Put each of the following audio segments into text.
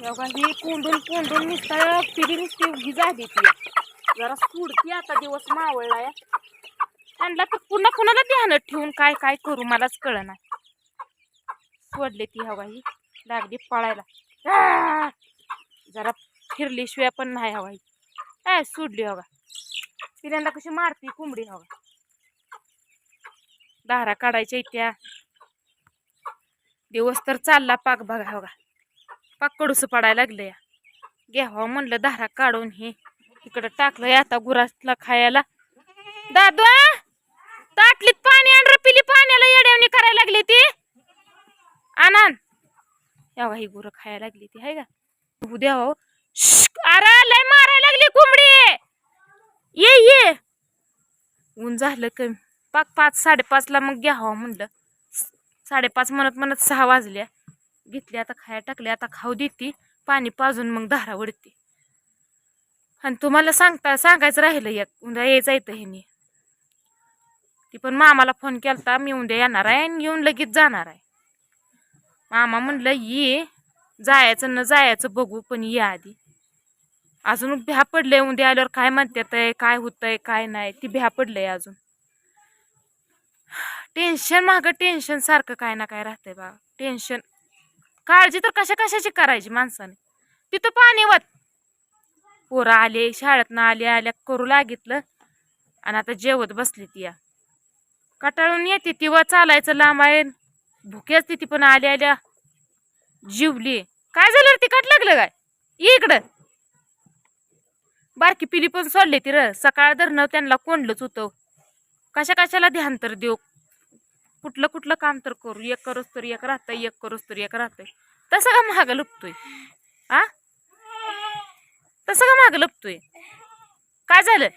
तेव्हा ही कोंडून कोंडून नुसतं पिढी नुसती उगी झाली ती. जरा सोडती आता दिवस मावळला या. आणला तर पुन्हा कुणाला ध्यानात ठेवून काय काय करू मलाच कळना. सोडले ती हवा ही लागली पळायला. जरा फिरलीशिवाय पण नाही हवा ही काय सोडली हवा. तिऱ्यांदा कशी मारती कोंबडी हवा. दारा काढायच्या इत्या. दिवस तर चालला पाक बघा हवा. पाक कडूस पडायला लागलं. या घ्यावा हो म्हणलं धारा काढून हे. इकडं टाकलंय आता गुरासला खायला. दादू ताटलीत पाणी आण पिली पाण्याला येड्यावणी करायला लागली ती. आनंद यावा ही गुरं खायला लागली ती हाय का? उद्या हो. अरे लय मारायला लागली कोंबडी. ये ये. ऊन झालं कमी. पाच पाच साडेपाचला मग घ्यावा हो म्हणलं. साडेपाच म्हणत म्हणत सहा वाजल्या. घेतली आता खाया टाकली आता खाऊ देते पाणी पाजून मग धारा वडते आणि तुम्हाला सांगता सांगायचं राहिलं एक उद्या यायचं येतं ह्यानी. ती पण मामाला फोन केलता मी उद्या येणार आहे आणि येऊन लगेच जाणार आहे. मामा म्हणलं ये जायचं न जायचं बघू पण ये आधी. अजून भ्या पडले उद्या आल्यावर काय म्हणतात काय होतंय काय नाही ती भ्या पडलंय अजून. टेन्शन मागं टेन्शन सारखं काय ना काय राहतंय बा. टेन्शन काळजी तर कशा कशाची करायची माणसाने? तिथं पाणी वत. पोरं आले शाळेतनं आले आल्या करू लागितलं. आणि आता जेवत बसली ती या. कटाळून येते ती व चालायचं लांब आहे. भुक्याच तिथे ती पण आल्या आल्या. जिवली. काय झालं ती कट लागलं काय? इकडं. बारकी पिली पण सोडली ती र. सकाळ धरणं त्यांना कोंडलंच होतं. कशा कशाला ध्यान तर देऊ? कुठलं कुठलं काम तर करू. एक करूस तर एक राहतंय एक करूस तर एक राहतंय. तसं का मागं लपतोय? आ? तसं का मागं लपतोय? काय झालं?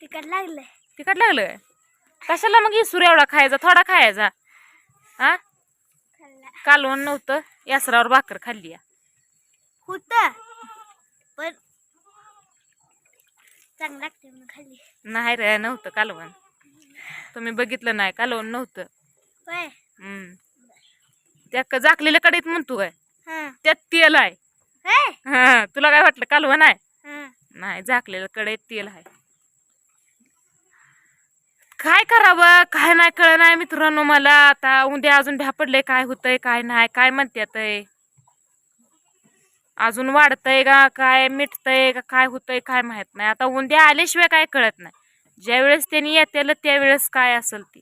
तिकट लागलंय. तिकट लागलं काय कशाला मग इसूर एवढा खायचा? थोडा खायचा. हा कालवण नव्हतं. यासरावर भाकर खाल्ली. होत. पण चांगलं लागते नाही रे नव्हतं कालवण. तुम्ही बघितलं नाही कालवण नव्हतं. होय. हम्म. त्या क- झाकलेल्या कढईत म्हणतो काय? हा. त्यात तेल आहे. होय. हा तुला काय वाटलं कालवण आहे? हा. नाही झाकलेलं कढईत तेल आहे. काय करावं काय नाही कळ नाही मित्रांनो मला. आता उद्या अजून भ्या पडले काय होतंय काय नाही काय म्हणतात अजून वाढतंय का काय मिटतंय का काय होतंय काय माहीत नाही. आता उद्या आल्याशिवाय काय कळत नाही. ज्यावेळेस त्यांनी येतेल त्यावेळेस काय असेल ती?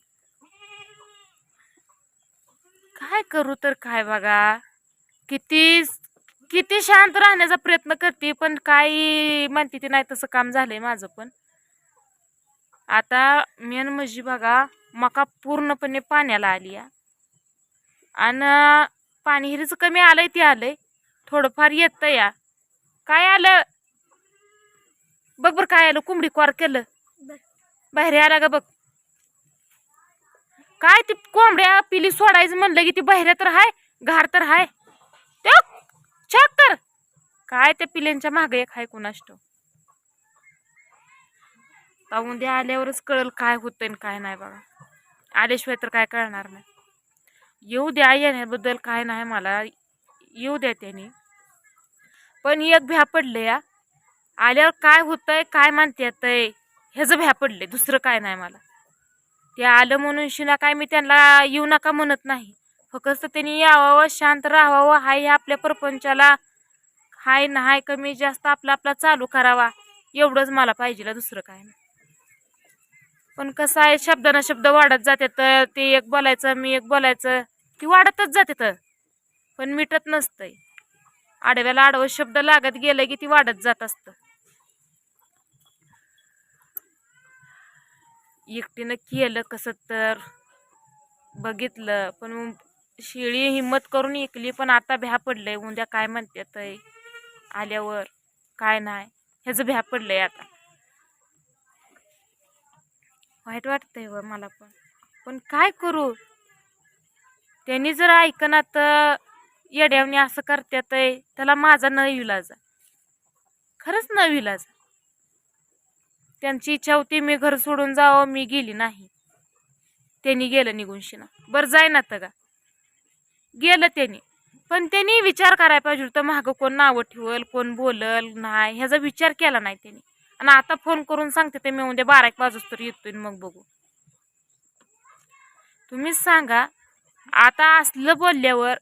काय करू तर काय बघा? किती किती शांत राहण्याचा प्रयत्न करते पण काही म्हणते ती नाही तसं काम झालंय माझं पण. आता मेन म्हणजे बघा मका पूर्णपणे पाण्याला आली आणि पाणी हिरीचं कमी आलंय ते आलंय. थोडंफार येतं या. काय आलं? बघ बरं काय आलं कोंबडी क्वार केलं. बाहेर आला का बघ. काय ती कोंबड्या पिली सोडायचं म्हणलं की ती बाहेर तर हाय घार तर हाय. ते कर काय त्या पिल्यांच्या मागे एक हाय कुणाष्ट उद्या आल्यावरच कळल काय होतंय आणि काय नाही बघा. आल्याशिवाय तर काय कळणार नाही. येऊ द्या येण्याबद्दल काय नाही मला. येऊ द्या त्यांनी. पण एक भ्या पडले या आल्यावर काय होतंय काय म्हणतात ह्याचं भ्या पडले दुसरं काय नाही मला. ते आलं म्हणून शिना काय मी त्यांना येऊ नका म्हणत नाही. फक्त त्यांनी यावावं शांत राहावं हाय आपल्या प्रपंचाला. हाय नाही कमी जास्त आपला आपला चालू करावा. एवढंच मला पाहिजे दुसरं काय नाही. पण कसं आहे शब्दानं शब्द वाढत जाते तर ते एक बोलायचं मी एक बोलायचं ती वाढतच जाते तर पण मिटत नसतंय. आडव्याला आडवं शब्द लागत गेलं की ती वाढत जात असतं. एकटीनं केलं कसं तर बघितलं पण शिळी हिंमत करून ऐकली पण आता भ्या पडलंय. उद्या काय म्हणतात आल्यावर काय नाही ह्याचं भ्या पडलंय आता. वाईट वाटतंय व मला पण. पण काय करू? त्यांनी जर ऐकना तर येड्यावनी असं करतात त्याला माझा न विलाज आहे. खरंच न विलाज त्यांची इच्छा होती मी घर सोडून जावं मी गेली नाही. त्यांनी गेलं निघून शिना बरं जाय ना तर का गेलं त्यांनी. पण त्यांनी विचार करायला पाहिजे होतं मागं कोण नावं ठेवल कोण बोलल नाही? ह्याचा विचार केला नाही त्यांनी. आणि आता फोन करून सांगते ते मी उद्या बारा एक वाजूस तर येतोय मग बघू. तुम्हीच सांगा आता असलं बोलल्यावर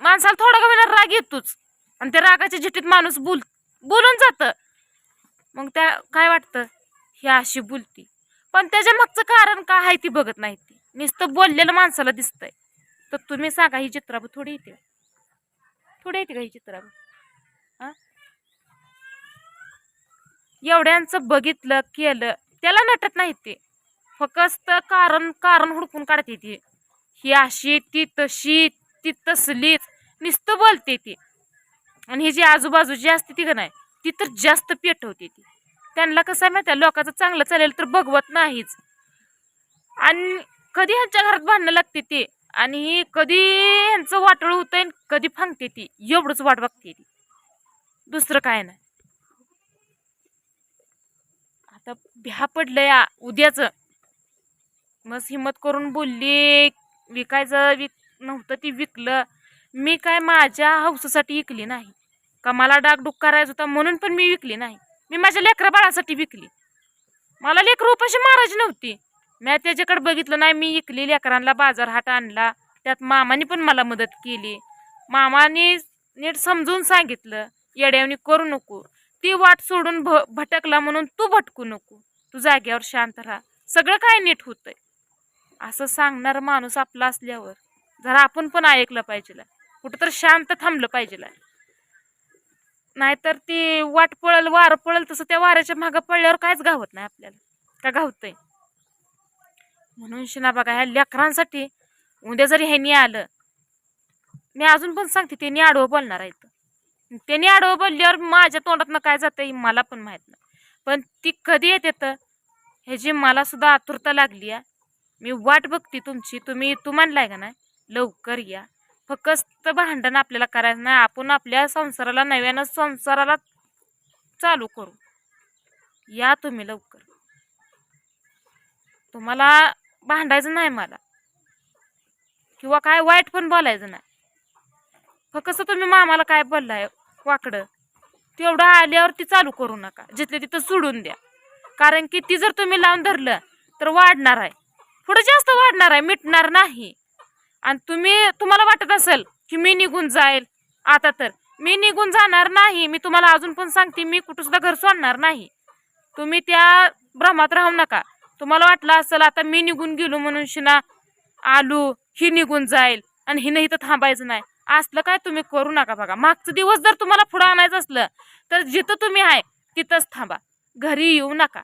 माणसाला थोडा का राग येतोच. आणि त्या रागाच्या झिटीत माणूस बोल बोलून जातं. त्या काय वाटतं? ही अशी बोलती. पण त्याच्या मागचं कारण काय आहे ती बघत नाही ती. नुसतं बोललेलं माणसाला दिसतंय. तर तुम्ही सांगा ही चित्राब थोडी येते थोडी येते का ही चित्राब? हा? एवढ्यांचं बघितलं केलं त्याला नटत नाही ते. फक्त कारण कारण हुडकून काढते ती. ही अशी ती तशी ती तसलीच. नुसतं बोलते ती. आणि ही जी आजूबाजू जी असते ती का नाही ती तर जास्त पेटवते ती. त्यांना कसं आहे माहिती आहे, लोकांचं चांगलं चालेल तर बघवत नाहीच. आणि कधी ह्यांच्या घरात भांडणं लागते ते? आणि ही कधी ह्यांचं वाटळ होतं आणि कधी फांगते ती? एवढंच वाट बघते ती. दुसरं काय नाही. आता भ्या पडलं या उद्याच. मग हिंमत करून बोलली. विकायचं विक नव्हतं ती विकलं. मी काय माझ्या हौसासाठी विकली नाही. का मला डागडुग करायचं होता म्हणून पण मी विकली नाही. मी माझ्या लेकरा बाळासाठी विकली. मला लेकर उपाशी मारायची नव्हती. मी त्याच्याकडे बघितलं नाही मी विकली लेकरांना बाजार हाट आणला. त्यात मामाने पण मला मदत केली. मामाने नीट समजून सांगितलं येड्यावनी करू नको. ती वाट सोडून भ भटकला म्हणून तू भटकू नको. तू जाग्यावर शांत राहा. सगळं काय नीट होतंय. असं सांगणार माणूस आपला असल्यावर जरा आपण पण ऐकलं पाहिजे कुठं तर शांत थांबलं पाहिजे नाहीतर ती वाट पळल वार पळल तसं त्या वाऱ्याच्या मागं पडल्यावर काहीच गावत नाही आपल्याला. का गावतंय म्हणून शिना बघा ह्या लेकरांसाठी उद्या जरी ह्यानी आलं मी अजून पण सांगते त्यांनी आडवं बोलणार आहेत. त्यांनी आडवं बोलल्यावर माझ्या तोंडातनं काय जातं मला पण माहीत नाही. पण ती कधी येते तर ह्याची मला सुद्धा आतुरता लागली आहे मी वाट बघते तुमची तुम्ही तू म्हणलाय का नाही? लवकर या. फक्त भांडण आपल्याला करायचं नाही. आपण आपल्या संसाराला नव्यानं संसाराला चालू करू. या तुम्ही लवकर. तुम्हाला भांडायचं नाही मला. किंवा काय वाईट पण बोलायचं नाही. फक्त तुम्ही मामाला काय बोललाय वाकडं? तेवढं आल्यावर ती चालू करू नका. जिथले तिथं सोडून द्या. कारण की ती जर तुम्ही लावून धरलं तर वाढणार आहे. पुढे जास्त वाढणार आहे मिटणार नाही. आणि तुम्ही तुम्हाला वाटत असेल की मी निघून जाईल. आता तर मी निघून जाणार नाही. मी तुम्हाला अजून पण सांगते मी कुठं सुद्धा घर सोडणार नाही. तुम्ही त्या भ्रमात राहू नका. तुम्हाला वाटलं असेल आता मी निघून गेलो म्हणून शिना आलू ही निघून जाईल आणि हिनं इथं थांबायचं नाही. असलं काय तुम्ही करू नका बघा. मागचं दिवस जर तुम्हाला पुढं आणायचं असलं तर जिथं तुम्ही आहे तिथंच थांबा. घरी येऊ नका.